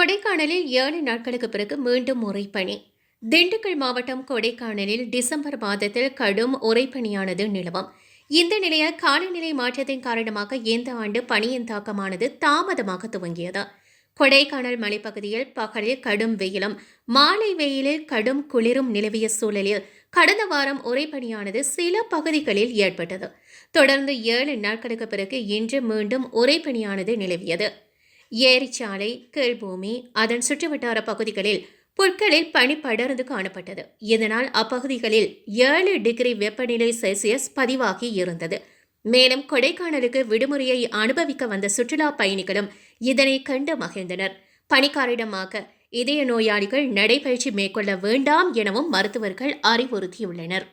கொடைக்கானலில் ஏழு நாட்களுக்கு பிறகு மீண்டும் உறைபனி. திண்டுக்கல் மாவட்டம் கொடைக்கானலில் டிசம்பர் மாதத்தில் கடும் உறைபனியானது நிலவும். இந்த நிலையில் காலநிலை மாற்றத்தின் காரணமாக இந்த ஆண்டு பனியின் தாக்கமானது தாமதமாக துவங்கியது. கொடைக்கானல் மலைப்பகுதியில் பகலில் கடும் வெயிலும் மாலை வெயிலில் கடும் குளிரும் நிலவிய சூழலில் கடந்த வாரம் உறைபனியானது சில பகுதிகளில் ஏற்பட்டது. தொடர்ந்து ஏழு நாட்களுக்கு பிறகு இன்று மீண்டும் உறைபனியானது நிலவியது. ஏரிச்சாலை கீழ்பூமி அதன் சுற்றுவட்டார பகுதிகளில் புற்களில் பனி படர்ந்து காணப்பட்டது. இதனால் அப்பகுதிகளில் ஏழு டிகிரி வெப்பநிலை செல்சியஸ் பதிவாகி இருந்தது. மேலும் கொடைக்கானலுக்கு விடுமுறையை அனுபவிக்க வந்த சுற்றுலா பயணிகளும் இதனை கண்டு மகிழ்ந்தனர். பணிக்காரிடமாக இதய நோயாளிகள் நடைபயிற்சி மேற்கொள்ள வேண்டாம் எனவும் மருத்துவர்கள் அறிவுறுத்தியுள்ளனர்.